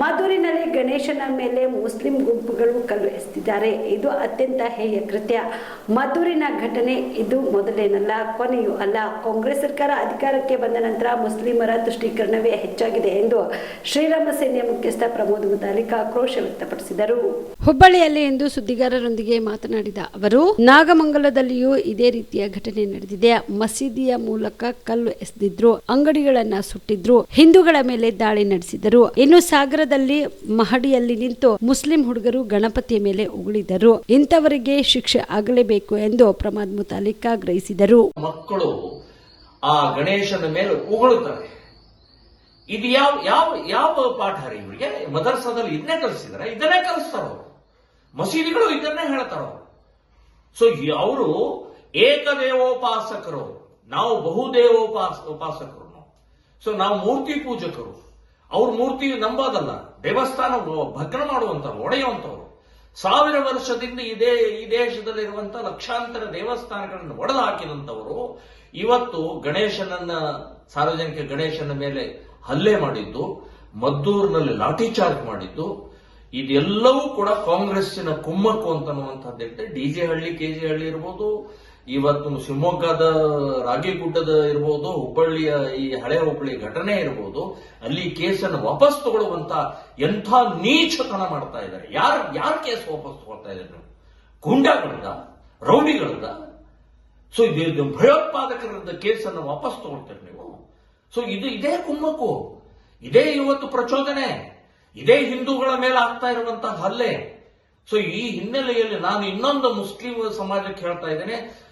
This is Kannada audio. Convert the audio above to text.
ಮಧುರಿನಲ್ಲಿ ಗಣೇಶನ ಮೇಲೆ ಮುಸ್ಲಿಂ ಗುಂಪುಗಳು ಕಲ್ಲು ಎಸ್ತಿದ್ದಾರೆ ಇದು ಅತ್ಯಂತ ಹೇಯ ಕೃತ್ಯ. ಮಧುರಿನ ಘಟನೆ ಇದು ಮೊದಲೇನಲ್ಲ, ಕೊನೆಯೂ ಅಲ್ಲ. ಕಾಂಗ್ರೆಸ್ ಸರ್ಕಾರ ಅಧಿಕಾರಕ್ಕೆ ಬಂದ ನಂತರ ಮುಸ್ಲಿಮರ ತುಷ್ಟೀಕರಣವೇ ಹೆಚ್ಚಾಗಿದೆ ಎಂದು ಶ್ರೀರಾಮ ಸೇನೆಯ ಮುಖ್ಯಸ್ಥ ಪ್ರಮೋದ್ ಮುತಾಲಿಕ್ ಆಕ್ರೋಶ ವ್ಯಕ್ತಪಡಿಸಿದರು. ಹುಬ್ಬಳ್ಳಿಯಲ್ಲಿ ಇಂದು ಸುದ್ದಿಗಾರರೊಂದಿಗೆ ಮಾತನಾಡಿದ ಅವರು, ನಾಗಮಂಗಲದಲ್ಲಿಯೂ ಇದೇ ರೀತಿಯ ಘಟನೆ ನಡೆದಿದೆ. ಮಸೀದಿಯ ಮೂಲಕ ಕಲ್ಲು ಎಸೆದಿದ್ರು, ಅಂಗಡಿಗಳನ್ನ ಸುಟ್ಟಿದ್ರು, ಹಿಂದೂಗಳ ಮೇಲೆ ದಾಳಿ ನಡೆಸಿದರು. ಇನ್ನು ಸಾಗರದಲ್ಲಿ ಮಹಡಿಯಲ್ಲಿ ನಿಂತು ಮುಸ್ಲಿಂ ಹುಡುಗರು ಗಣಪತಿಯ ಮೇಲೆ ಉಗುಳಿದರು. ಇಂಥವರಿಗೆ ಶಿಕ್ಷೆ ಆಗಲೇಬೇಕು ಎಂದು ಪ್ರಮಾದ್ ಮುತಾಲಿಕ್ ಆಗ್ರಹಿಸಿದರು. ಮಕ್ಕಳು ಆ ಗಣೇಶನ ಮೇಲೆ ಉಗುಳುತ್ತಾರೆ. ಇದು ಯಾವ ಯಾವ ಯಾವ ಪಾಠ ರೀ ಇವರಿಗೆ? ಮದರ್ಸಾದಲ್ಲಿ ಇದನ್ನೇ ಕಲಿಸಿದಾರೆ, ಇದನ್ನೇ ಕಲಿಸ್ತಾರ ಮಸೀದಿಗಳು ಇದನ್ನೇ ಹೇಳ್ತಾರ ಸೊ ಅವರು ಏಕದೇವೋಪಾಸಕರು. ನಾವು ಬಹುದೇವೋಪಾಸ, ಉಪಾಸಕರು ಸೊ ನಾವು ಮೂರ್ತಿ ಪೂಜಕರು. ಅವ್ರ ಮೂರ್ತಿ ನಂಬೋದಲ್ಲ. ದೇವಸ್ಥಾನ ಭಗ್ನ ಮಾಡುವಂಥವ್ರು, ಒಡೆಯುವಂಥವ್ರು. ಸಾವಿರ ವರ್ಷದಿಂದ ಇದೇ, ಈ ದೇಶದಲ್ಲಿರುವಂತಹ ಲಕ್ಷಾಂತರ ದೇವಸ್ಥಾನಗಳನ್ನು ಒಡೆದು ಹಾಕಿದಂಥವರು ಇವತ್ತು ಗಣೇಶನನ್ನ, ಸಾರ್ವಜನಿಕ ಗಣೇಶನ ಮೇಲೆ ಹಲ್ಲೆ ಮಾಡಿದ್ದು, ಮದ್ದೂರಿನಲ್ಲಿ ಲಾಠಿ ಚಾರ್ಜ್ ಮಾಡಿದ್ದು, ಇದೆಲ್ಲವೂ ಕೂಡ ಕಾಂಗ್ರೆಸ್ಸಿನ ಕುಮ್ಮಕ್ಕು ಅಂತನ್ನುವಂಥದ್ದು D J Halli, K J Halli ಇರ್ಬೋದು ಇವತ್ತು ಶಿವಮೊಗ್ಗದ ರಾಗಿಗುಡ್ಡದ ಇರ್ಬೋದು, ಹುಬ್ಬಳ್ಳಿಯ ಈ ಹಳೆ ಹುಬ್ಬಳ್ಳಿ ಘಟನೆ ಇರ್ಬೋದು, ಅಲ್ಲಿ ಕೇಸನ್ನು ವಾಪಸ್ ತಗೊಳ್ಳುವಂತ ಎಂಥ ನೀಚತನ ಮಾಡ್ತಾ ಇದ್ದಾರೆ. ಯಾರು, ಯಾರ ಕೇಸ್ ವಾಪಸ್ ತಗೊಳ್ತಾ ಇದ್ದಾರೆ ನೀವು? ಗುಂಡಾಗಳಿಂದ, ರೌಡಿಗಳಿಂದ. ಸೊ ಇದು ಭಯೋತ್ಪಾದಕರದ ಕೇಸನ್ನು ವಾಪಸ್ ತಗೊಳ್ತೀರಿ ನೀವು? ಸೊ ಇದು ಇದೇ ಕುಮ್ಮಕ್ಕು. ಇದೇ ಇವತ್ತು ಪ್ರಚೋದನೆ. ಇದೇ ಹಿಂದೂಗಳ ಮೇಲೆ ಆಗ್ತಾ ಇರುವಂತಹ ಹಲ್ಲೆ. ಸೊ ಈ ಹಿನ್ನೆಲೆಯಲ್ಲಿ ನಾನು ಇನ್ನೊಂದು ಮುಸ್ಲಿಂ ಸಮಾಜಕ್ಕೆ ಹೇಳ್ತಾ ಇದ್ದೇನೆ